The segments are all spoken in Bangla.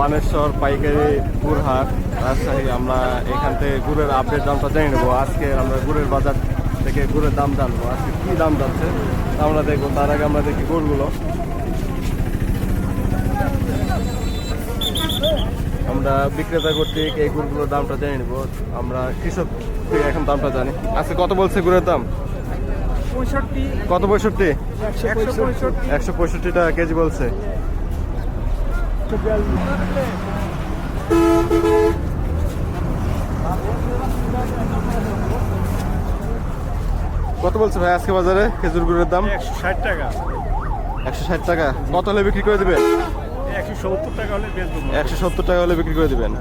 বানেশ্বর পাইকারি গুড়হাট রাজশাহী আমরা এখান থেকে গুড়ের আপডেট দামটা জেনে নেব। আজকে আমরা গুড়ের বাজার থেকে গুড়ের দাম জানব। আজকে কী দাম যাচ্ছে? আমরা দেখব। তার আগে আমরা দেখি গুড়গুলো। আমরা বিক্রেতা কর্তৃক এই গুড়গুলোর দামটা জেনে নেব। আমরা কৃষক থেকে এখন দামটা জানি। আজকে কত বলছে গুড়ের দাম? কত পঁয়ষট্টি? একশো পঁয়ষট্টি। একশো পঁয়ষট্টি টাকা কেজি বলছে। কত বলছে ভাই আজকে বাজারে খেজুর গুড়ের দাম? একশো ষাট টাকা। একশো ষাট টাকা। কত হলে বিক্রি করে দিবেন? একশো সত্তর টাকা হলে একশো সত্তর টাকা হলে বিক্রি করে দিবেন।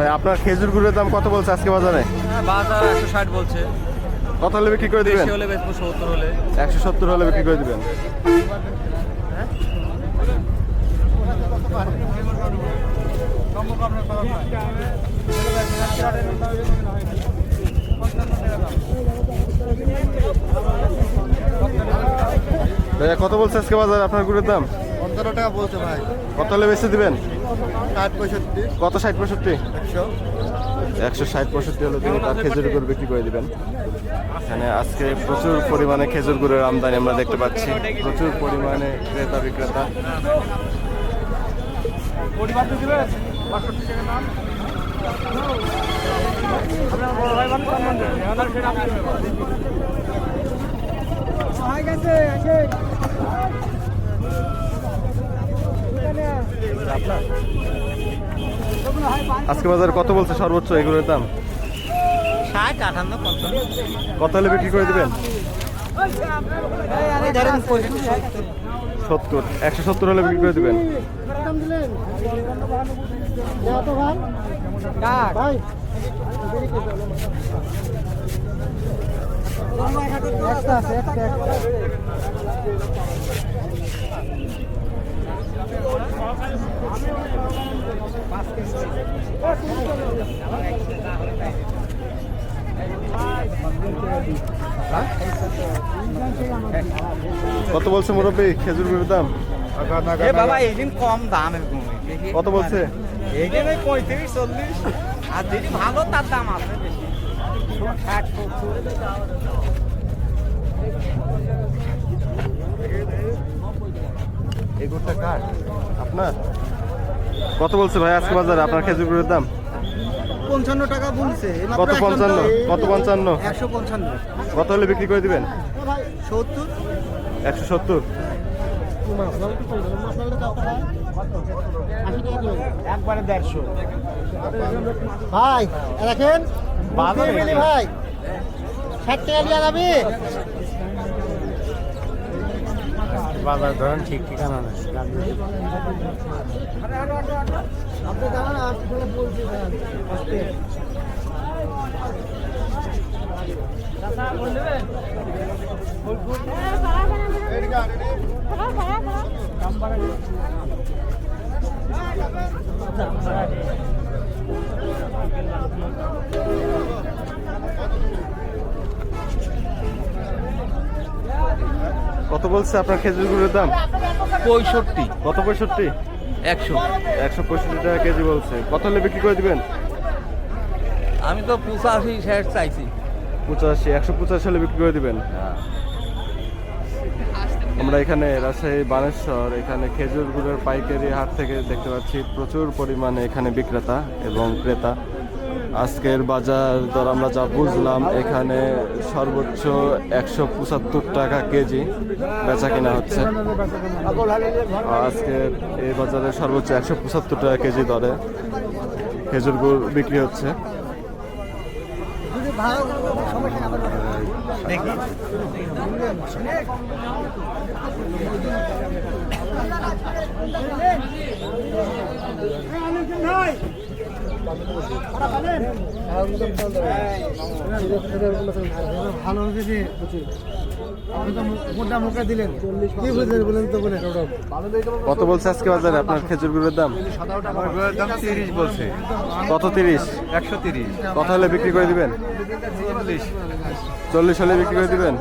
ভাই আপনার খেজুর গুড়ের দাম কত বলছে আজকে বাজারে? হ্যাঁ, বাজার একশো ষাট বলছে। কত হলে বিক্রি করে দিবেন? হলে সত্তর হলে। একশো সত্তর হলে বিক্রি করে দিবেন। কত বলছে আজকে বাজার আপনার গুড়ের দাম? পনেরো টাকা বলছে ভাই। কত হলে বেচে দিবেন? ষাট পঁয়ষট্টি। কত ষাট পঁয়ষট্টি? একশো। একশো ষাট পঁয়ষট্টি হলে তিনি তার খেজুর গুড় বিক্রি করে দিবেন। এখানে আজকে প্রচুর পরিমাণে খেজুর গুড়ের আমদানি আমরা দেখতে পাচ্ছি। প্রচুর পরিমাণে ক্রেতা বিক্রেতা। পরিবার তো দিবে বাষট্টি টাকা দাম আপনার বড় ভাই বান কম দেন আমাদের সেটা আপনি হয়ে গেছে আজকে বাজারে কত বলছে সর্বোচ্চ এগুলোর দাম? ষাট আটান্ন কত হলে বিক্রি করে দিবেন? সত্তর। একশো সত্তর হলে বিক্রি করে দিবেন? ভাই একটা আছে কত বলছে মুরব্বী? খেজুর গুড়ের দাম? বাবা এইদিন কম দাম কত বলছে? এইদিন ওই পঁয়ত্রিশ চল্লিশ। আর যদি ভালো তার দাম আছে কার? আপনার? কত বলছে ভাই আজকে বাজারে? আপনার খেজুর গুড়ের দাম? পঞ্চান্ন টাকা বলছে কত পঞ্চান্ন? কত পঞ্চান্ন? একশো পঞ্চান্ন। কত হলে বিক্রি করে দিবেন? সত্তর। একশো সত্তর। একবারে দেড়শো। ভাই দেখেন মিলি ভাই। ষাট টাকা দিয়ে যাবি বাজার ধরেন ঠিক ঠিকানা নেই। আপনি জানান আপনি বলছি কত বলছে আপনার খেজুর গুড়ের দাম? পঁয়ষট্টি। কত পঁয়ষট্টি? একশো। একশো পঁয়ষট্টি টাকা কেজি বলছে। কত হলে বিক্রি করে দিবেন? আমি তো পঁচাশি ষাট চাইছি। পঁচাশি একশো পঁচাশি হলে বিক্রি করে দিবেন? আমরা এখানে রাজশাহী বানেশ্বর এখানে খেজুর গুড়ের পাইকারি হাট থেকে দেখতে পাচ্ছি প্রচুর পরিমাণে এখানে বিক্রেতা এবং ক্রেতা। আজকের বাজার দর আমরা যা বুঝলাম, এখানে সর্বোচ্চ একশো পঁচাত্তর টাকা কেজি বেচা কিনা হচ্ছে। আজকের এই বাজারে সর্বোচ্চ একশো পঁচাত্তর টাকা কেজি দরে খেজুর গুড় বিক্রি হচ্ছে। দেখি। কত বলছে আজকে বাজারে আপনার খেজুর গুড়ের দাম? তিরিশ বলছে কত তিরিশ একশো তিরিশ? কত হলে বিক্রি করে দিবেন? চল্লিশ হলে বিক্রি করে দিবেন?